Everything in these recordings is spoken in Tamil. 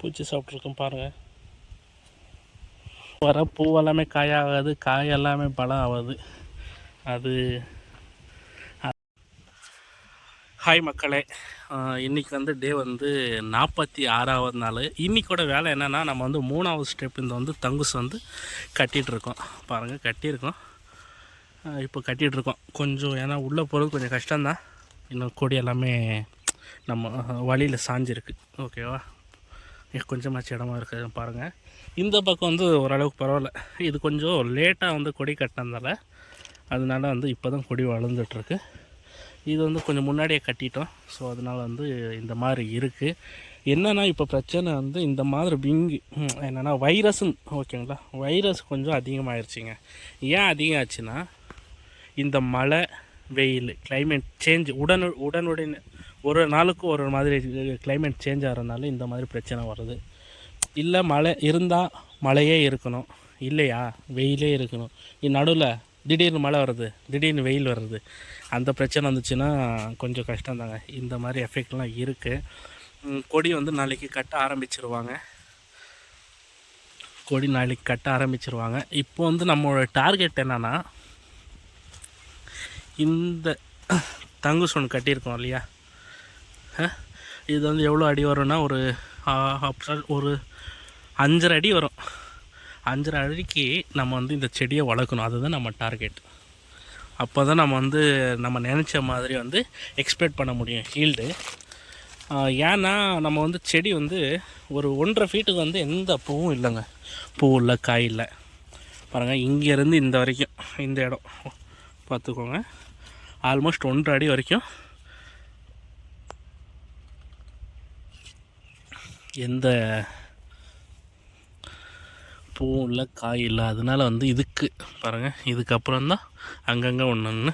பூச்சி சாப்பிட்ருக்கோம் பாருங்கள் வர பூ எல்லாமே காயாகாது காய் எல்லாமே பழம் ஆகாது. அது ஹாய் மக்களே. இன்றைக்கி இன்னைக்கு வந்து டே வந்து நாற்பத்தி ஆறாவது நாள். இன்றைக்கோட வேலை என்னென்னா நம்ம வந்து மூணாவது ஸ்டெப் இந்த வந்து தங்குஸ் வந்து கட்டிகிட்ருக்கோம் பாருங்கள் கட்டியிருக்கோம். இப்போ கட்டிகிட்ருக்கோம் கொஞ்சம் ஏன்னா உள்ளே போகிறது கொஞ்சம் கஷ்டம்தான். இன்னும் கொடி எல்லாமே நம்ம வழியில் சாஞ்சிருக்கு. ஓகேவா? கொஞ்சமாச்சு இடமா இருக்குது பாருங்கள் இந்த பக்கம் வந்து ஓரளவுக்கு பரவாயில்ல. இது கொஞ்சம் லேட்டாக வந்து கொடி கட்டினதால அதனால வந்து இப்போ தான் கொடி வளர்ந்துட்டுருக்கு. இது வந்து கொஞ்சம் முன்னாடியே கட்டிட்டோம். ஸோ அதனால் வந்து இந்த மாதிரி இருக்குது என்னென்னா இப்போ பிரச்சனை வந்து இந்த மாதிரி பிங்கு என்னென்னா வைரஸுன்னு ஓகேங்களா? வைரஸ் கொஞ்சம் அதிகமாகிருச்சிங்க ஏன் அதிகம் ஆச்சுன்னா இந்த மழை வெயில் கிளைமேட் சேஞ்ச் உடனு உடனுடன் ஒரு நாளுக்கு ஒரு மாதிரி கிளைமேட் சேஞ்ச் ஆகிறதுனால இந்த மாதிரி பிரச்சனை வருது. இல்லை மழை இருந்தால் மழையே இருக்கணும். இல்லையா? வெயிலே இருக்கணும். நடுவில் திடீர்னு மழை வருது திடீர்னு வெயில் வருது. அந்த பிரச்சனை வந்துச்சுன்னா கொஞ்சம் கஷ்டம் தாங்க. இந்த மாதிரி எஃபெக்ட்லாம் இருக்குது கொடி வந்து நாளைக்கு கட்ட ஆரம்பிச்சிருவாங்க. கொடி நாளைக்கு கட்ட ஆரம்பிச்சிருவாங்க. இப்போ வந்து நம்மளோட டார்கெட் என்னன்னா இந்த தங்குஸ் ஒன்று கட்டியிருக்கோம் இல்லையா? இது வந்து எவ்வளோ அடி வரும்னா ஒரு ஆ- ஒரு அஞ்சரை அடி வரும். அஞ்சரை அடிக்கு நம்ம வந்து இந்த செடியை வளர்க்கணும். அதுதான் நம்ம டார்கெட் அப்போ தான் நம்ம வந்து நம்ம நினச்ச மாதிரி வந்து எக்ஸ்பெக்ட் பண்ண முடியும் ஹீல்டு ஏன்னா நம்ம வந்து செடி வந்து ஒரு ஒன்றரை ஃபீட்டுக்கு வந்து எந்த பூவும் இல்லைங்க. பூ இல்லை காய் இல்லை. பாருங்கள் இங்கேருந்து இந்த வரைக்கும் இந்த இடம். பார்த்துக்கோங்க. ஆல்மோஸ்ட் ஒன்றரை அடி வரைக்கும் எந்த பூவும் இல்லை காய் இல்லை. அதனால் வந்து இதுக்கு பாருங்கள் இதுக்கப்புறம் தான் அங்கங்கே ஒன்று ஒன்று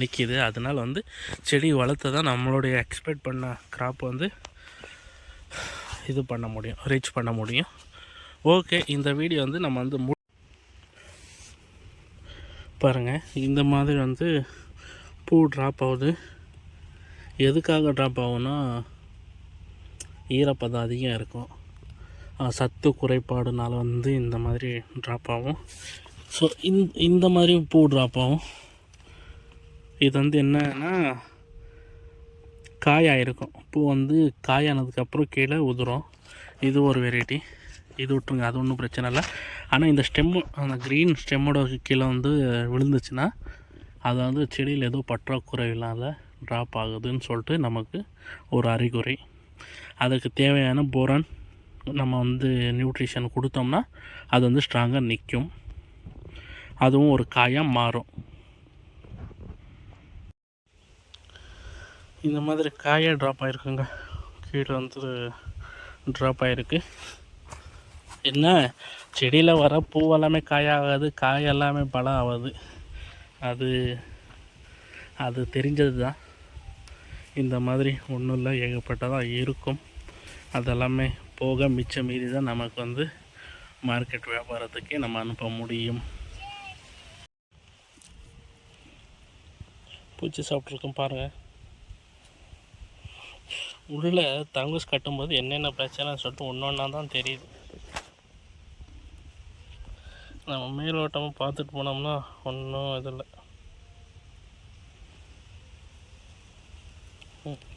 நிற்கிது அதனால் வந்து செடி வளர்த்து தான் நம்மளுடைய எக்ஸ்பெக்ட் பண்ண கிராப் வந்து இது பண்ண முடியும் ரீச் பண்ண முடியும். ஓகே இந்த வீடியோ வந்து நம்ம வந்து மு பாருங்கள் இந்த மாதிரி வந்து பூ ட்ராப் ஆகுது. எதுக்காக ட்ராப் ஆகுன்னா ஈரப்பதம் அதிகம் இருக்கும். சத்து குறைபாடுனால வந்து இந்த மாதிரி ட்ராப் ஆகும். ஸோ இந்த இந்த மாதிரி பூ ட்ராப் ஆகும். இது வந்து என்னன்னா காயாயிருக்கும் பூ வந்து காயானதுக்கப்புறம் கீழே உதிரும். இது ஒரு வெரைட்டி இது விட்ருங்க அது ஒன்றும் பிரச்சனை இல்லை. ஆனால் இந்த ஸ்டெம்மு அந்த க்ரீன் ஸ்டெம்மோட கீழே வந்து விழுந்துச்சுன்னா அது வந்து செடியில் ஏதோ பற்றாக்குறை இல்லாத ட்ராப் ஆகுதுன்னு சொல்லிட்டு நமக்கு ஒரு அறிகுறி. அதுக்கு தேவையான போரான் நம்ம வந்து நியூட்ரிஷன் கொடுத்தோம்னா அது வந்து ஸ்ட்ராங்காக நிற்கும் அதுவும் ஒரு காயாக மாறும். இந்த மாதிரி காயாக ட்ராப் ஆகிருக்குங்க கீழே வந்து ட்ராப் ஆகிருக்கு என்ன? செடியில் வர பூ எல்லாமே காயாகாது காய் எல்லாமே பழம் ஆகாது. அது அது தெரிஞ்சது தான் இந்த மாதிரி ஒன்றும் இல்லை ஏகப்பட்டதாக இருக்கும். அதெல்லாமே போக மிச்சம் மீறி தான் நமக்கு வந்து மார்க்கெட் வியாபாரத்துக்கே நம்ம அனுப்ப முடியும். பூச்சி சாப்பிட்ருக்கோம் பாருங்கள் உள்ளே தங்குஸ் கட்டும்போது என்னென்ன பிரச்சனைன்னு சொல்லிட்டு ஒன்று ஒன்றா தான் தெரியுது. நம்ம மேலோட்டமாக பார்த்துட்டு போனோம்னா ஒன்றும் இது இல்லை. 어.